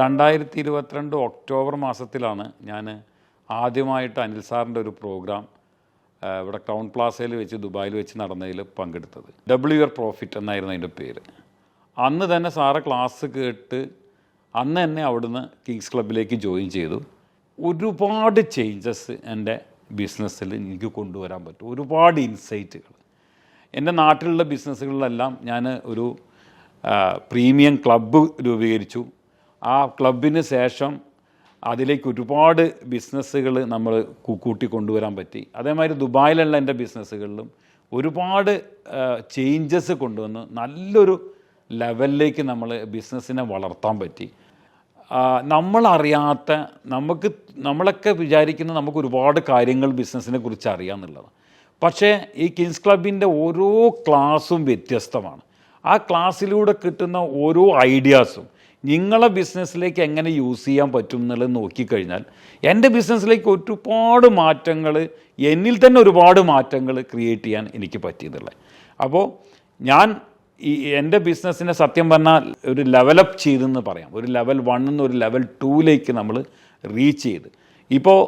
രണ്ടായിരത്തി ഇരുപത്തിരണ്ട് ഒക്ടോബർ മാസത്തിലാണ് ഞാൻ ആദ്യമായിട്ട് അനിൽ സാറിന്റെ ഒരു പ്രോഗ്രാം ഇവിടെ ടൗൺ പ്ലാസയിൽ വെച്ച് ദുബായിൽ വെച്ച് നടന്നതിൽ പങ്കെടുത്തത്. ഡബ്ല്യു ആർ പ്രോഫിറ്റ് എന്നായിരുന്നു അതിന്റെ പേര്. അന്ന് തന്നെ സാറ് ക്ലാസ് കേട്ട് അന്ന് തന്നെ അവിടുന്ന് കിങ്സ് ക്ലബിലേക്ക് ജോയിൻ ചെയ്തു. ഒരുപാട് ചേഞ്ചസ് എന്റെ ബിസിനസ്സിൽ എനിക്ക് കൊണ്ടുവരാൻ പറ്റും. ഒരുപാട് ഇൻസൈറ്റുകൾ എന്റെ നാട്ടിലുള്ള ബിസിനസ്സുകളിലെല്ലാം ഞാൻ ഒരു പ്രീമിയം ക്ലബ്ബ് രൂപീകരിച്ചു. ആ ക്ലബിന് ശേഷം അതിലേക്ക് ഒരുപാട് ബിസിനസ്സുകൾ നമ്മൾ കൂട്ടി കൊണ്ടുവരാൻ പറ്റി. അതേമാതിരി ദുബായിലുള്ള എന്റെ ബിസിനസ്സുകളിലും ഒരുപാട് ചേഞ്ചസ് കൊണ്ടുവന്ന് നല്ലൊരു ലെവലിലേക്ക് നമ്മൾ ബിസിനസ്സിനെ വളർത്താൻ പറ്റി. നമ്മളറിയാത്ത നമുക്ക് നമ്മളൊക്കെ വിചാരിക്കുന്ന നമുക്ക് ഒരുപാട് കാര്യങ്ങൾ ബിസിനസ്സിനെ കുറിച്ച് അറിയാമെന്നുള്ളത് പക്ഷേ ഈ കിങ്സ് ക്ലബിന്റെ ഓരോ ക്ലാസ്സും വ്യത്യസ്തമാണ്. ആ ക്ലാസ്സിലൂടെ കിട്ടുന്ന ഓരോ ഐഡിയാസും നിങ്ങളെ ബിസിനസ്സിലേക്ക് എങ്ങനെ യൂസ് ചെയ്യാൻ പറ്റും എന്നുള്ളത് നോക്കിക്കഴിഞ്ഞാൽ എന്റെ ബിസിനസ്സിലേക്ക് ഒരുപാട് മാറ്റങ്ങൾ എന്നിൽ തന്നെ ഒരുപാട് മാറ്റങ്ങൾ ക്രിയേറ്റ് ചെയ്യാൻ എനിക്ക് പറ്റിയതുള്ളത്. അപ്പോൾ ഞാൻ ഈ എന്റെ ബിസിനസ്സിനെ സത്യം പറഞ്ഞാൽ ഒരു ലെവലപ്പ് ചെയ്തെന്ന് പറയാം. ഒരു ലെവൽ വണ്ണിൽ നിന്ന് ഒരു ലെവൽ ടൂയിലേക്ക് നമ്മൾ റീച്ച് ചെയ്ത്. ഇപ്പോൾ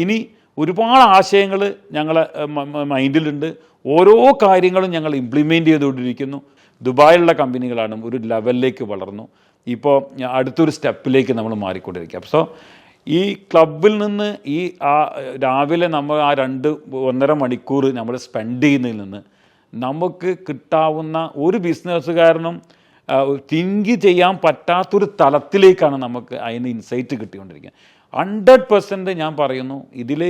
ഇനി ഒരുപാട് ആശയങ്ങൾ ഞങ്ങളെ മൈൻഡിലുണ്ട് ഓരോ കാര്യങ്ങളും ഞങ്ങൾ ഇംപ്ലിമെന്റ് ചെയ്തുകൊണ്ടിരിക്കുന്നു. ദുബായിലുള്ള കമ്പനികളാണ് ഒരു ലെവലിലേക്ക് വളർന്നു. ഇപ്പോൾ അടുത്തൊരു സ്റ്റെപ്പിലേക്ക് നമ്മൾ മാറിക്കൊണ്ടിരിക്കുക സോ ഈ ക്ലബിൽ നിന്ന് ഈ ആ രാവിലെ നമ്മൾ ആ രണ്ട് ഒന്നര മണിക്കൂർ നമ്മൾ സ്പെൻഡ് ചെയ്യുന്നതിൽ നിന്ന് നമുക്ക് കിട്ടാവുന്ന ഒരു ബിസിനസ്സുകാരനും തിങ്ക് ചെയ്യാൻ പറ്റാത്തൊരു തലത്തിലേക്കാണ് നമുക്ക് അതിന് ഇൻസൈറ്റ് കിട്ടിക്കൊണ്ടിരിക്കുന്നത് ഹൺഡ്രഡ് പെർസെന്റ് ഞാൻ പറയുന്നു ഇതിൽ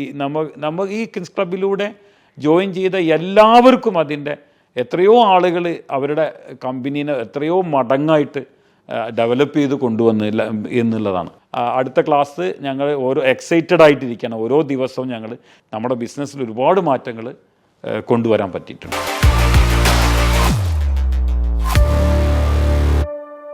ഈ നമ്മ നമ്മൾ ഈ കിങ്സ് ക്ലബിലൂടെ ജോയിൻ ചെയ്ത എല്ലാവർക്കും അതിന്റെ എത്രയോ ആളുകൾ അവരുടെ കമ്പനീനെ എത്രയോ മടങ്ങായിട്ട് ഡെവലപ്പ് ചെയ്ത് കൊണ്ടുവന്നില്ല എന്നുള്ളതാണ്. അടുത്ത ക്ലാസ് ഞങ്ങൾ ഓരോ എക്സൈറ്റഡ് ആയിട്ടിരിക്കണം ഓരോ ദിവസവും ഞങ്ങൾ നമ്മുടെ ബിസിനസ്സിൽ ഒരുപാട് മാറ്റങ്ങൾ കൊണ്ടുവരാൻ പറ്റിയിട്ടുണ്ട്.